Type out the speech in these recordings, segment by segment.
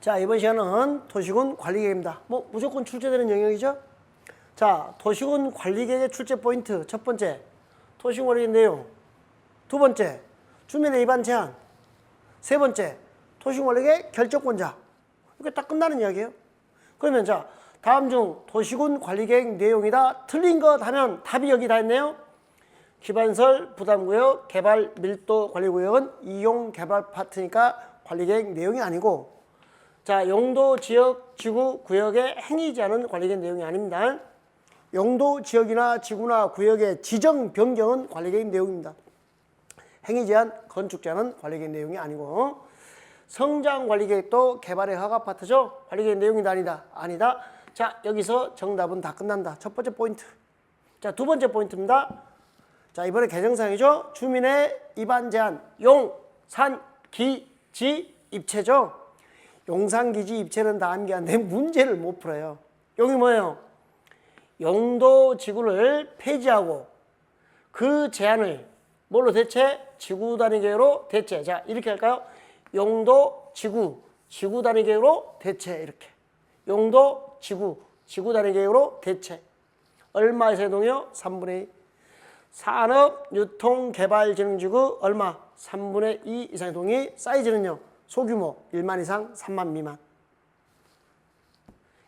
자, 이번 시간은 도시군 관리계획입니다. 뭐 무조건 출제되는 영역이죠? 자, 도시군 관리계획의 출제 포인트 첫 번째, 도시군 관리계획 내용. 두 번째, 주민의 위반 제한. 세 번째, 도시군 관리계획 결정권자. 이렇게 딱 끝나는 이야기예요. 그러면 자, 다음 중 도시군 관리계획 내용이다 틀린 것 하면 답이 여기 다 있네요. 기반설, 부담구역, 개발 밀도 관리구역은 이용 개발 파트니까 관리계획 내용이 아니고 자 용도 지역 지구 구역에 행위지 않은 관리계획 내용이 아닙니다. 용도 지역이나 지구나 구역의 지정 변경은 관리계획 내용입니다. 행위 제한 건축 제한은 관리계획 내용이 아니고 성장 관리계획도 개발의 허가 파트죠. 관리계획 내용이 아니다. 아니다. 자 여기서 정답은 다 끝난다. 첫 번째 포인트. 자 두 번째 포인트입니다. 자 이번에 개정사항이죠. 주민의 입안 제한 용, 산, 기, 지, 입체죠. 용산, 기지, 입체는 다 암기하는데 문제를 못 풀어요. 용이 뭐예요? 용도 지구를 폐지하고 그 제한을 뭘로 대체? 지구 단위 계획으로 대체. 자 이렇게 할까요? 용도 지구, 지구 단위 계획으로 대체 이렇게. 용도 지구, 지구 단위 계획으로 대체. 얼마 이상의 동요? 3분의 2. 산업, 유통, 개발, 진흥지구 얼마? 3분의 2 이상의 동의. 사이즈는요? 소규모 1만 이상, 3만 미만.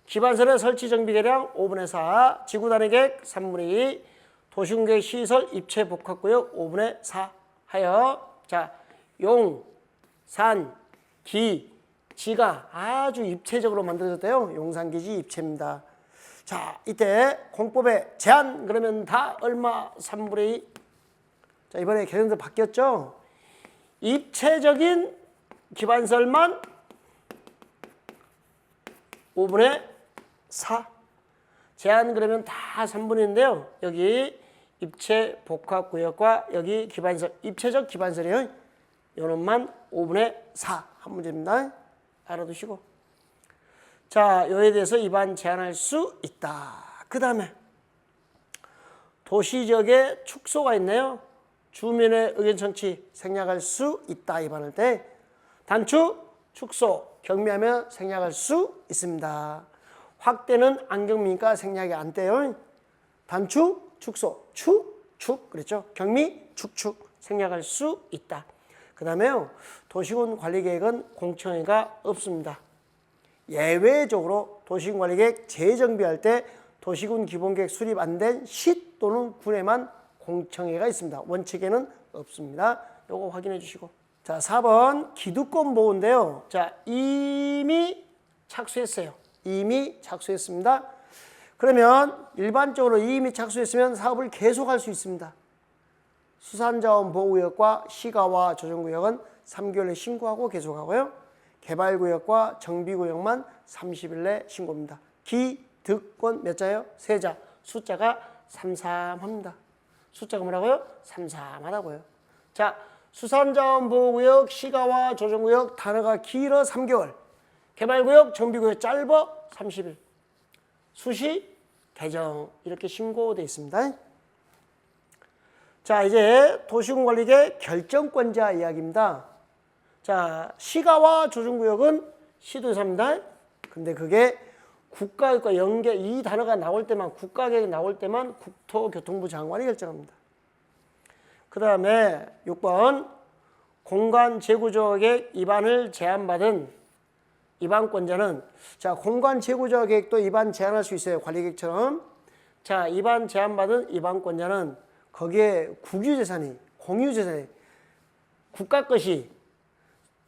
기반설의 설치 정비 계량 5분의 4, 지구 단위 계획 3분의 2, 도시공계 시설 입체 복합구역 5분의 4 하여 자, 용, 산, 기, 지가 아주 입체적으로 만들어졌대요. 용산기지 입체입니다. 자, 이때 공법의 제한 그러면 다 얼마 3분의 2. 자, 이번에 개정도 바뀌었죠. 입체적인 기반설만 5분의 4. 제한 그러면 다 3분인데요. 여기 입체 복합 구역과 여기 기반설, 입체적 기반설이요. 요놈만 5분의 4 한 문제입니다. 알아두시고. 자, 요에 대해서 입안 제한할 수 있다. 그 다음에 도시적의 축소가 있네요. 주민의 의견 청취 생략할 수 있다. 입안할 때 단축, 축소, 경미하면 생략할 수 있습니다. 확대는 안 경미니까 생략이 안 돼요. 단축, 축소, 축, 축 그랬죠. 경미, 축축 생략할 수 있다. 그 다음에요. 도시군 관리계획은 공청회가 없습니다. 예외적으로 도시군 관리계획 재정비할 때 도시군 기본계획 수립 안 된 시 또는 군에만 공청회가 있습니다. 원칙에는 없습니다. 요거 확인해 주시고. 자, 4번 기득권 보호인데요. 자, 이미 착수했어요. 이미 착수했습니다. 그러면 일반적으로 이미 착수했으면 사업을 계속할 수 있습니다. 수산자원 보호구역과 시가와 조정구역은 3개월 내 신고하고 계속하고요. 개발구역과 정비구역만 30일 내 신고입니다. 기득권 몇 자예요? 세 자. 숫자가 삼삼합니다. 숫자가 뭐라고요? 삼삼하다고요. 자, 수산자원 보호구역, 시가와 조정구역 단어가 길어 3개월. 개발구역, 정비구역 짧어 30일. 수시 개정 이렇게 신고되어 있습니다. 자, 이제 도시군 관리계 결정권자 이야기입니다. 자, 시가와 조정구역은 시도에서입니다. 근데 그게 국가계획과 연계 이 단어가 나올 때만 국가계획 나올 때만 국토교통부 장관이 결정합니다. 그 다음에 6번 공간 재구조계획 입안을 제한받은 입안권자는 자 공간 재구조 계획도 입안 제한할 수 있어요 관리계획처럼. 자 입안 제한받은 입안권자는 거기에 국유재산이 공유재산이 국가 것이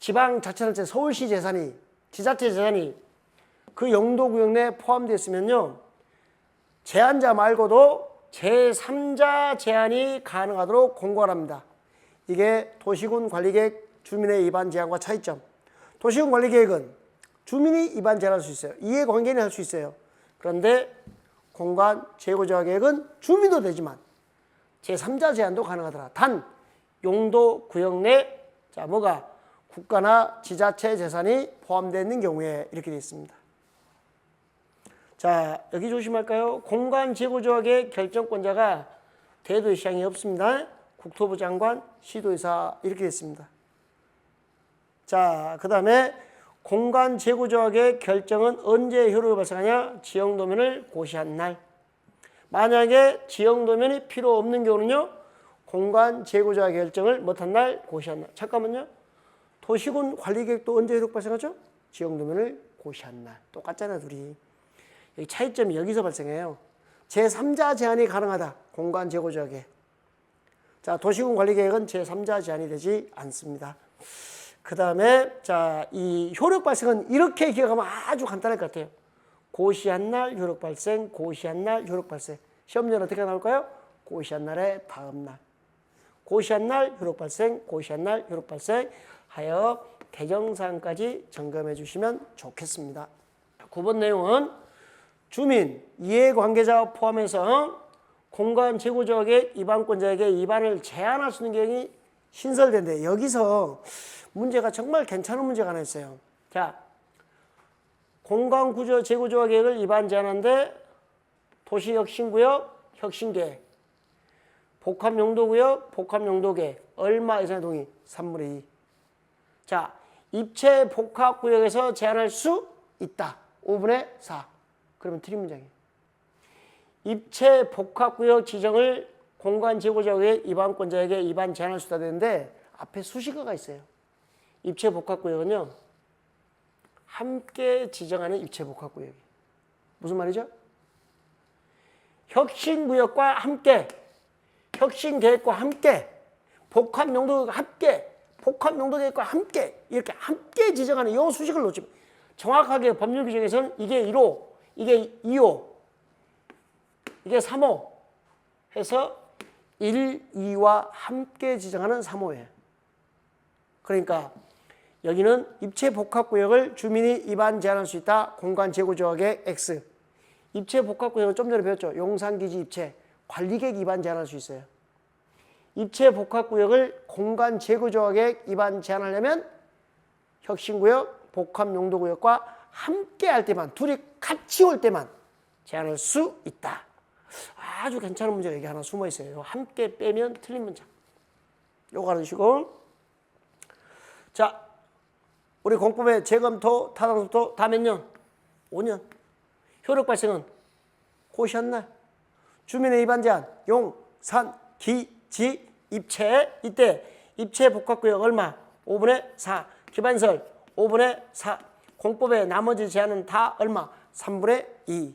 지방 자치단체 서울시 재산이 지자체 재산이 그 용도구역 내에 포함되어 있으면요 제한자 말고도 제3자 제한이 가능하도록 공고합니다. 이게 도시군 관리계획 주민의 입안 제한과 차이점. 도시군 관리계획은 주민이 입안 제한할 수 있어요. 이해관계는 할수 있어요. 그런데 공간 재고조화 계획은 주민도 되지만 제3자 제한도 가능하더라. 단 용도 구역 내 자, 뭐가 국가나 지자체 재산이 포함되어 있는 경우에 이렇게 되어 있습니다. 자, 여기 조심할까요? 공간 계획 결정권자가 대도시장이 없습니다. 국토부 장관, 시도의사 이렇게 됐습니다. 자, 그 다음에 공간 재고 조약의 결정은 언제 효력이 발생하냐? 지형 도면을 고시한 날. 만약에 지형 도면이 필요 없는 경우는요. 공간 재고 조약 결정을 못한 날, 고시한 날. 잠깐만요. 도시군 관리 계획도 언제 효력 발생하죠? 지형 도면을 고시한 날. 똑같잖아, 둘이. 차이점이 여기서 발생해요. 제3자 제한이 가능하다. 공간 재고 조약에. 자, 도시군 관리 계획은 제3자 제한이 되지 않습니다. 그 다음에 자, 이 효력 발생은 이렇게 기억하면 아주 간단할 것 같아요. 고시한 날 효력 발생, 고시한 날 효력 발생. 시험전 어떻게 나올까요? 고시한 날의 다음 날. 고시한 날 효력 발생, 고시한 날 효력 발생 하여 개정사항까지 점검해 주시면 좋겠습니다. 9번 내용은 주민, 이해관계자 포함해서 공간 재고조약의 입안권자에게 입안을 제한할 수 있는 경우이 신설된데 여기서 문제가 정말 괜찮은 문제가 하나 있어요. 자, 공간구조 재고조약 계획을 입안 제한하는데 도시혁신구역, 혁신계획, 복합용도구역, 복합용도계획 얼마 이상의 동의? 3분의 2. 자, 입체 복합구역에서 제한할 수 있다. 5분의 4. 그러면 틀린 문장이에요. 입체 복합구역 지정을 공간 제고자의 입안권자에게 입안 제한할 수 있다 되는데 앞에 수식어가 있어요. 입체 복합구역은요. 함께 지정하는 입체 복합구역이. 무슨 말이죠? 혁신구역과 함께, 혁신계획과 함께, 복합용도계획과 함께, 복합용도계획과 함께 이렇게 함께 지정하는 이 수식을 놓치면 정확하게 법률 규정에서는 이게 1호, 이게 2호, 이게 3호 해서 1, 2와 함께 지정하는 3호예요. 그러니까 여기는 입체 복합 구역을 주민이 입안 제한할 수 있다. 공간 재고 조약의 X. 입체 복합 구역은 좀 전에 배웠죠. 용산 기지 입체, 관리계획 입안 제한할 수 있어요. 입체 복합 구역을 공간 재고 조약에 입안 제한하려면 혁신 구역, 복합 용도 구역과 함께 할 때만, 둘이 같이 올 때만 제한할 수 있다. 아주 괜찮은 문제가 여기 하나 숨어 있어요. 함께 빼면 틀린 문장. 요거 알으시고. 자, 우리 공법의 재검토, 타당속도 다몇 년? 5년. 효력 발생은 고시한 날. 주민의 입안 제한, 용, 산, 기, 지, 입체. 이때 입체 복합구역 얼마? 5분의 4. 기반설 5분의 4. 공법의 나머지 제한은 다 얼마? 3분의 2.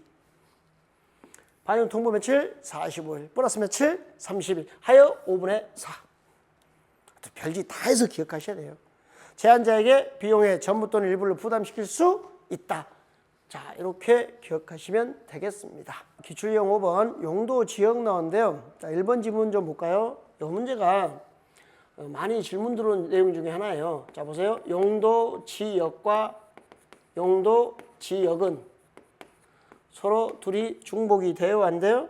반영 통보 며칠? 45일. 플러스 며칠? 30일. 하여 5분의 4. 또 별짓 다 해서 기억하셔야 돼요. 제한자에게 비용의 전부 또는 일부를 부담시킬 수 있다. 자, 이렇게 기억하시면 되겠습니다. 기출형 5번 용도 지역 나왔는데요. 자, 1번 지문 좀 볼까요? 이 문제가 어, 많이 질문 들어온 내용 중에 하나예요. 자, 보세요. 용도 지역과 용도 지역은 서로 둘이 중복이 돼요, 안 돼요?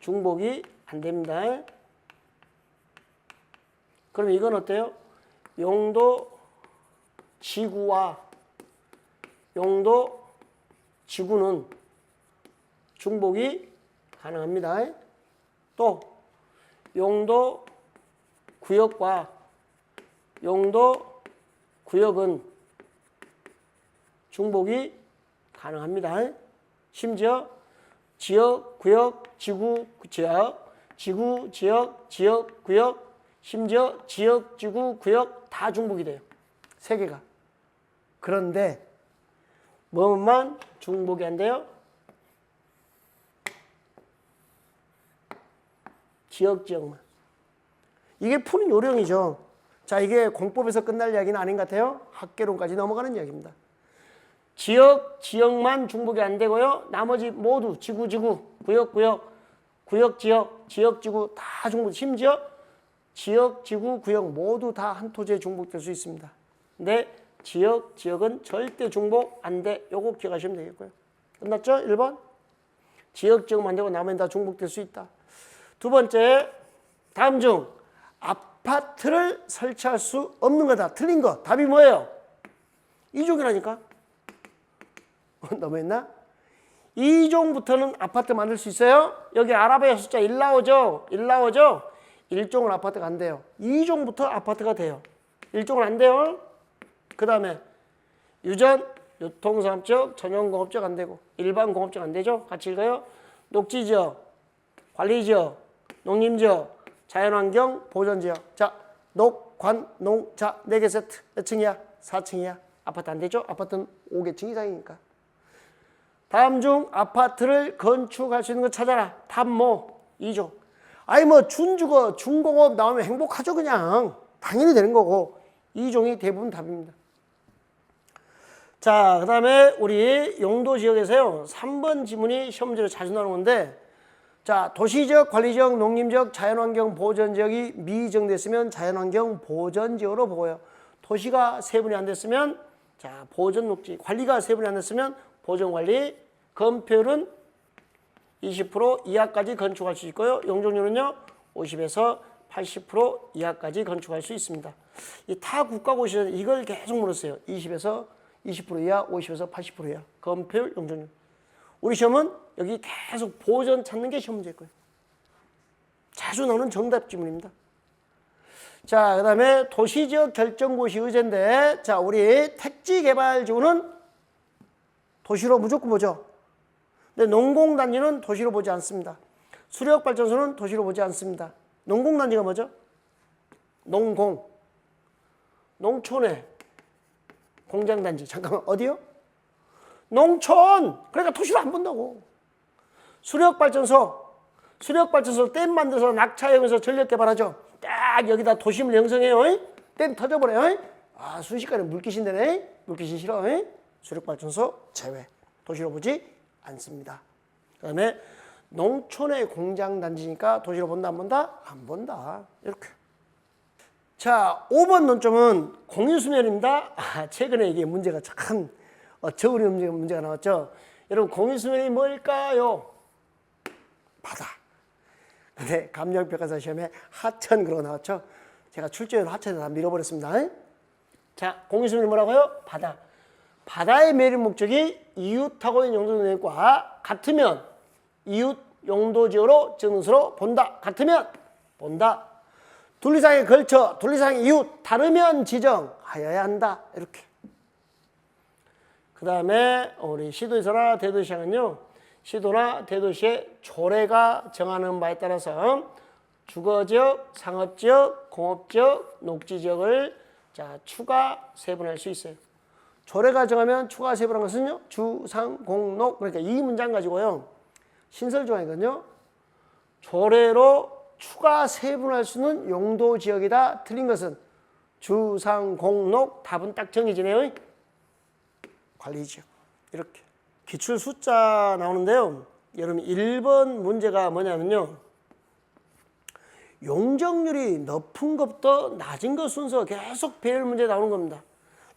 중복이 안 됩니다. 그럼 이건 어때요? 용도 지구와 용도 지구는 중복이 가능합니다. 또 용도 구역과 용도 구역은 중복이 가능합니다. 심지어 지역, 구역, 지구, 지역, 지구, 지역, 지역, 구역, 심지어 지역, 지구, 구역 다 중복이 돼요. 세 개가. 그런데 뭐만 중복이 안 돼요? 지역, 지역만. 이게 푸는 요령이죠. 자, 이게 공법에서 끝날 이야기는 아닌 것 같아요. 학계론까지 넘어가는 이야기입니다. 지역, 지역만 중복이 안 되고요. 나머지 모두 지구, 지구, 구역, 구역, 구역, 지역, 지역, 지구 다 중복. 심지어 지역, 지구, 구역 모두 다 한 토지에 중복될 수 있습니다. 근데 지역, 지역은 절대 중복 안 돼. 요거 기억하시면 되겠고요. 끝났죠? 1번. 지역, 지역만 되고 나머지는 다 중복될 수 있다. 두 번째, 다음 중 아파트를 설치할 수 없는 거다. 틀린 거. 답이 뭐예요? 이종이라니까. 너무했나? 이종부터는 아파트 만들 수 있어요? 여기 아랍의 숫자 1 나오죠? 1 나오죠? 1종은 아파트가 안 돼요. 2종부터 아파트가 돼요. 1종은 안 돼요. 그 다음에 유전, 유통산업적, 전용공업적 안 되고 일반 공업적 안 되죠? 같이 읽어요. 녹지지역, 관리지역, 농림지역, 자연환경, 보전지역. 자, 녹, 관, 농, 자, 네 개 세트. 몇 층이야? 4층이야. 아파트 안 되죠? 아파트는 5개층 이상이니까. 다음 중 아파트를 건축할 수 있는 거 찾아라. 답모 2종. 아니 뭐 준주거, 중공업 나오면 행복하죠 그냥. 당연히 되는 거고. 2종이 대부분 답입니다. 자, 그 다음에 우리 용도 지역에서요. 3번 지문이 시험 문제로 자주 나오는 건데 자, 도시지역, 관리지역, 농림지역, 자연환경 보전지역이 미정됐으면 자연환경 보전지역으로 보고요. 도시가 세분이 안 됐으면 자, 보전 녹지, 관리가 세분이 안 됐으면 보전 관리, 건폐율은 20% 이하까지 건축할 수 있고요. 용적률은요. 50에서 80% 이하까지 건축할 수 있습니다. 이 타 국가 고시에서 이걸 계속 물었어요. 20에서 20% 이하, 50에서 80% 이하. 건폐율, 용적률. 우리 시험은 여기 계속 보전 찾는 게 시험 문제일 거예요. 자주 나오는 정답 지문입니다. 자, 그 다음에 도시지역 결정고시 의제인데, 자, 우리 택지개발지구는 도시로 무조건 보죠. 근데 농공단지는 도시로 보지 않습니다. 수력발전소는 도시로 보지 않습니다. 농공단지가 뭐죠? 농공. 농촌에 공장단지. 잠깐만, 어디요? 농촌. 그러니까 도시로 안 본다고. 수력발전소. 수력발전소 댐 만들어서 낙차형에서 전력 개발하죠. 딱 여기다 도심을 형성해요. 댐 터져버려요. 아, 순식간에 물귀신 되네. 물귀신 싫어. 수력발전소 제외. 도시로 보지 않습니다. 그 다음에 농촌의 공장 단지니까 도시로 본다 안 본다? 안 본다. 이렇게. 자, 5번 논점은 공유수면입니다. 아, 최근에 이게 문제가 참 어, 저울이 문제가, 나왔죠. 여러분, 공유수면이 뭘까요? 바다. 근데 감정평가사 시험에 하천 거 나왔죠. 제가 출제로 하천에 다 밀어버렸습니다. 자, 공유수면이 뭐라고요? 바다. 바다의 매립 목적이 이웃하고의 용도지역과 같으면 이웃 용도 지역으로 증수로 본다. 같으면 본다. 둘리상에 걸쳐 둘리상의 이웃 다르면 지정하여야 한다. 이렇게. 그 다음에 우리 시도에서나 대도시장은요. 시도나 대도시의 조례가 정하는 바에 따라서 주거지역, 상업지역, 공업지역, 녹지지역을 자 추가 세분할 수 있어요. 조례 가 정하면 추가 세분한 것은요. 주, 상, 공, 녹 그러니까 이 문장 가지고요. 신설 조항이거든요. 조례로 추가 세분할 수 있는 용도 지역이다. 틀린 것은 주, 상, 공, 녹 답은 딱 정해지네요. 관리 지역 이렇게 기출 숫자 나오는데요. 여러분 1번 문제가 뭐냐면요. 용적률이 높은 것부터 낮은 것 순서 계속 배열 문제 나오는 겁니다.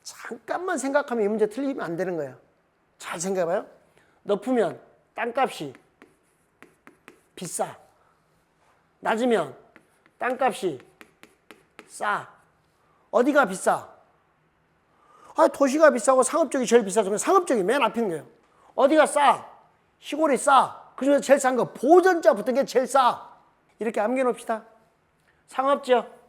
잠깐만 생각하면 이 문제 틀리면 안 되는 거예요. 잘 생각해봐요. 높으면 땅값이 비싸. 낮으면 땅값이 싸. 어디가 비싸? 아, 도시가 비싸고 상업적이 제일 비싸지만 상업적이 맨 앞인 거예요. 어디가 싸? 시골이 싸. 그 중에서 제일 싼 거 보전자 붙은 게 제일 싸. 이렇게 암겨놓읍시다. 상업지역,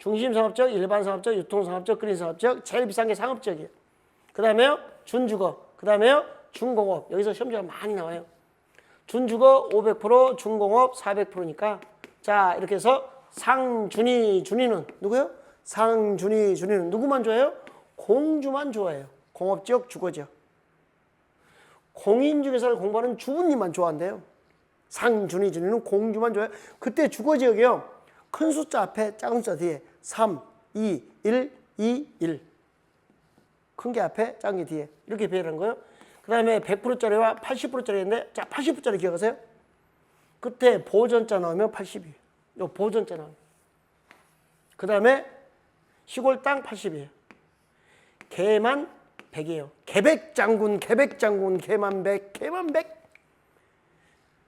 중심 상업적, 일반 상업적, 유통 상업적, 그린 상업적, 제일 비싼 게 상업적이에요. 그 다음에요, 준주거. 그 다음에요, 중공업. 여기서 시험지가 많이 나와요. 준주거 500%, 중공업 400%니까. 자, 이렇게 해서 상준이, 준이는 누구요? 상준이, 준이는 누구만 좋아해요? 공주만 좋아해요. 공업 지역, 주거 지역. 공인 중개사를 공부하는 주부님만 좋아한대요. 상준이, 준이는 공주만 좋아해요. 그때 주거 지역이요. 큰 숫자 앞에 작은 숫자 뒤에 3, 2, 1, 2, 1. 큰 게 앞에 작은 게 뒤에. 이렇게 배열한 거예요. 그 다음에 100%짜리와 80%짜리인데, 자, 80%짜리 기억하세요? 그때 보전자 나오면 80이에요. 요 보전자 나오면. 그 다음에 시골 땅 80이에요. 개만 100이에요. 개백장군, 개백장군, 개만 100, 개만 100.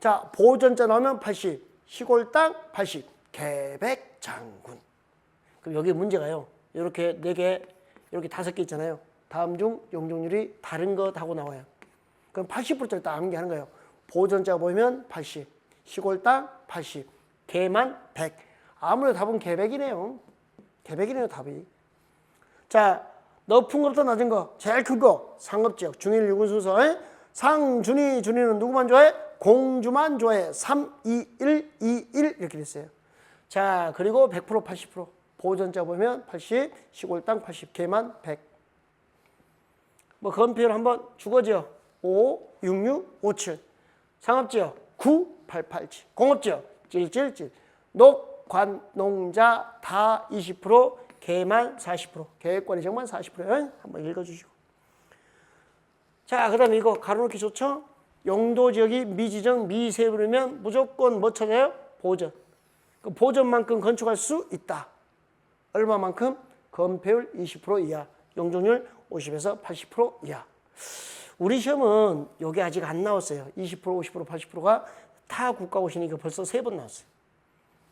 자, 보전자 나오면 80, 시골 땅 80, 개백 장군. 그럼 여기 문제가요. 이렇게 네 개, 이렇게 다섯 개 있잖아요. 다음 중 용적률이 다른 것 하고 나와요. 그럼 80%짜리 딱 암기하는 거예요. 보전자 보면 80, 시골 땅 80, 개만 100. 아무래도 답은 개백이네요. 개백이네요, 답이. 자, 높은 것보다 낮은 거, 제일 큰 거, 상업지역, 중일 유군 순서. 에? 상, 준이, 준이는 누구만 좋아해? 공주만 좋아해. 3, 2, 1, 2, 1 이렇게 됐어요. 자, 그리고 100% 80% 보전자 보면 80, 시골 땅 80, 개만 100. 뭐 건표율 한번 주거지역 5, 6, 6, 5, 7. 상업지역 9, 8, 8, 7. 공업지역 7, 7, 7. 녹, 관, 농자 다 20%, 개만 40%. 계획관리적만 40%요. 한번 읽어주시고. 자, 그 다음에 이거 가로놓기 좋죠? 용도지역이 미지정, 미세부르면 무조건 뭐 찾아요? 보전. 그 보전만큼 건축할 수 있다. 얼마만큼? 건폐율 20% 이하, 용적률 50에서 80% 이하. 우리 시험은 여기 아직 안 나왔어요. 20%, 50%, 80%가 타 국가고시니까 벌써 세 번 나왔어요.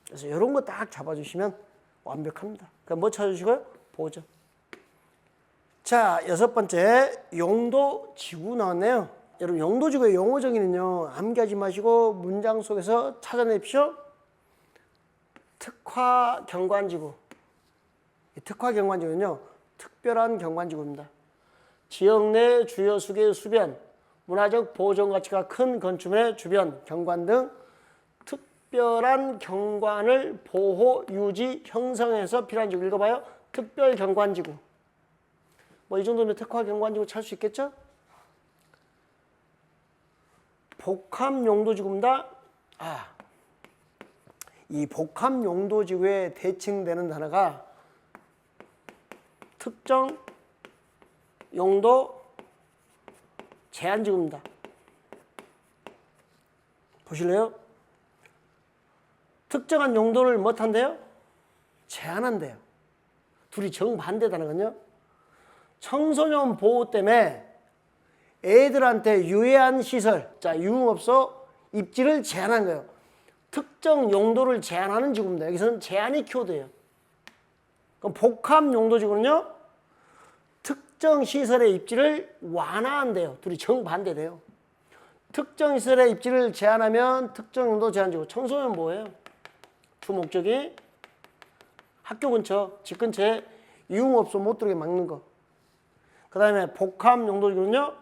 그래서 이런 거 딱 잡아주시면 완벽합니다. 그럼 뭐 찾아주시고요? 보전. 자, 여섯 번째 용도 지구 나왔네요. 여러분 용도 지구의 용어 정의는요. 암기하지 마시고 문장 속에서 찾아내십시오. 특화 경관지구. 이 특화 경관지구는요. 특별한 경관지구입니다. 지역 내 주요 수계 수변, 문화적 보존 가치가 큰 건축물의 주변, 경관 등 특별한 경관을 보호, 유지, 형성해서 필요한 지구 읽어봐요. 특별 경관지구. 뭐 이 정도면 특화 경관지구 찾을 수 있겠죠? 복합 용도지구입니다. 아, 이 복합 용도 지구에 대칭되는 단어가 특정 용도 제한 지구입니다. 보실래요? 특정한 용도를 못한대요? 제한한대요. 둘이 정반대다는건요. 청소년 보호 때문에 애들한테 유해한 시설, 자 유흥업소 입지를 제한한 거예요. 특정 용도를 제한하는 지구입니다. 여기서는 제한이 키워드예요. 그럼 복합 용도 지구는요. 특정 시설의 입지를 완화한대요. 둘이 정반대돼요. 특정 시설의 입지를 제한하면 특정 용도 제한 지구. 청소년 뭐예요? 주 목적이 학교 근처, 집 근처에 유흥업소 못 들어게 막는 거. 그 다음에 복합 용도 지구는요.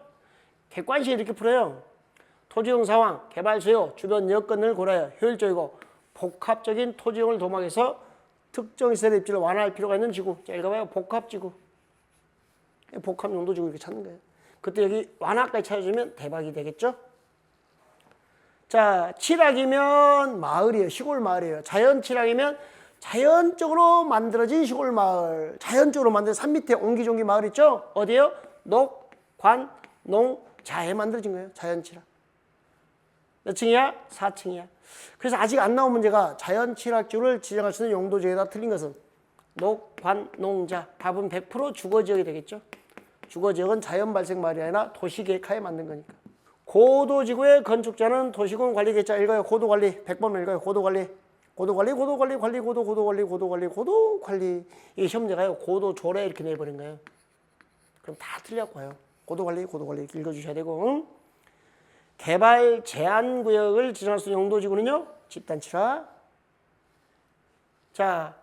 객관식 이렇게 풀어요. 토지용 상황, 개발 수요, 주변 여건을 고려하여 효율적이고 복합적인 토지용을 도모해서 특정 시설의 입지를 완화할 필요가 있는 지구. 자, 읽어봐요. 복합지구. 복합 용도 지구 이렇게 찾는 거예요. 그때 여기 완화까지 찾아주면 대박이 되겠죠? 자, 칠학이면 마을이에요. 시골 마을이에요. 자연 칠학이면 자연적으로 만들어진 시골 마을. 자연적으로 만든 산 밑에 옹기종기 마을 있죠? 어디요? 녹, 관, 농, 자에 만들어진 거예요. 자연 칠학. 몇 층이야? 4층이야. 그래서 아직 안 나온 문제가 자연 칠학지구를 지정할 수 있는 용도지에다 틀린 것은 녹, 관, 농자. 답은 100% 주거지역이 되겠죠? 주거지역은 자연 발생 마을이 아니라 도시계획하에 만든 거니까. 고도지구의 건축자는 도시군 관리계획자 읽어요. 고도관리. 100번 읽어요. 고도관리. 고도관리, 고도관리, 관리, 고도, 고도관리, 고도관리, 고도관리. 이게 시험 문제가요. 고도조례 이렇게 내버린 거예요. 그럼 다 틀렸고요. 고도관리, 고도관리 이렇게 읽어주셔야 되고. 응? 개발 제한 구역을 지정할 수 있는 용도지구는요. 집단치라. 자,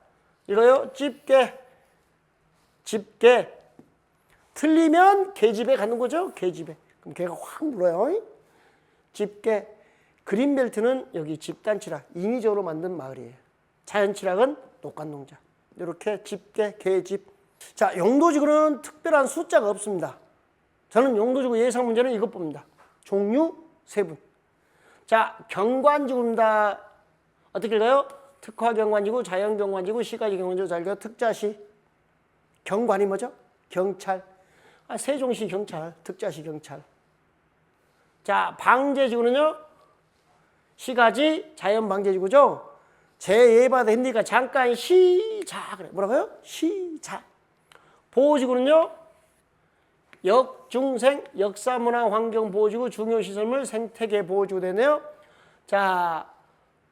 읽어요. 집게. 집게. 틀리면 개집에 가는 거죠. 개집에. 그럼 개가 확 물어요. 집게. 그린벨트는 여기 집단치락, 인위적으로 만든 마을이에요. 자연치락은 녹간농자. 이렇게 집게, 개집. 자, 용도지구는 특별한 숫자가 없습니다. 저는 용도지구 예상 문제는 이것 봅니다. 종류 세 분. 자, 경관지구입니다. 어떻게 읽어요? 특화 경관지구, 자연 경관지구, 시가지 경관지구, 잘 읽어요. 특자시. 경관이 뭐죠? 경찰. 아, 세종시 경찰, 특자시 경찰. 자, 방제지구는요? 시가지 자연 방제지구죠? 제예받아 힘드니까 잠깐 시작. 뭐라고요? 시작. 보호지구는요? 역중생, 역사문화 환경 보호지구 중요시설물 생태계 보호지구 되네요. 자,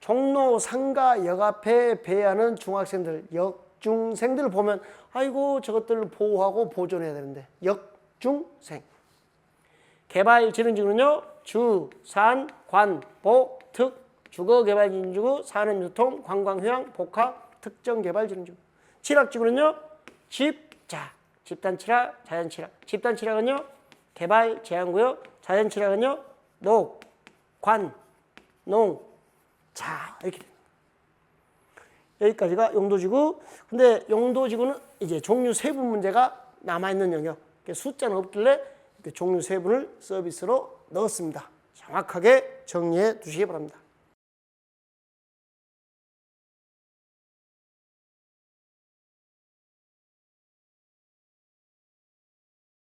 종로 상가 역 앞에 배하는 중학생들, 역중생들 보면 아이고 저것들을 보호하고 보존해야 되는데 역중생. 개발진흥지구는요. 주, 산, 관, 복, 특, 주거 개발진흥지구, 산업 유통, 관광 휴양, 복합, 특정 개발진흥지구. 칠학 지구는요. 집, 자, 집단 취락, 자연 취락. 집단 취락은요, 개발 제한구역, 자연 취락은요, 녹, 관, 농, 자 이렇게. 여기까지가 용도지구. 근데 용도지구는 이제 종류 세분 문제가 남아 있는 영역. 숫자는 없길래 종류 세분을 서비스로 넣었습니다. 정확하게 정리해 두시기 바랍니다.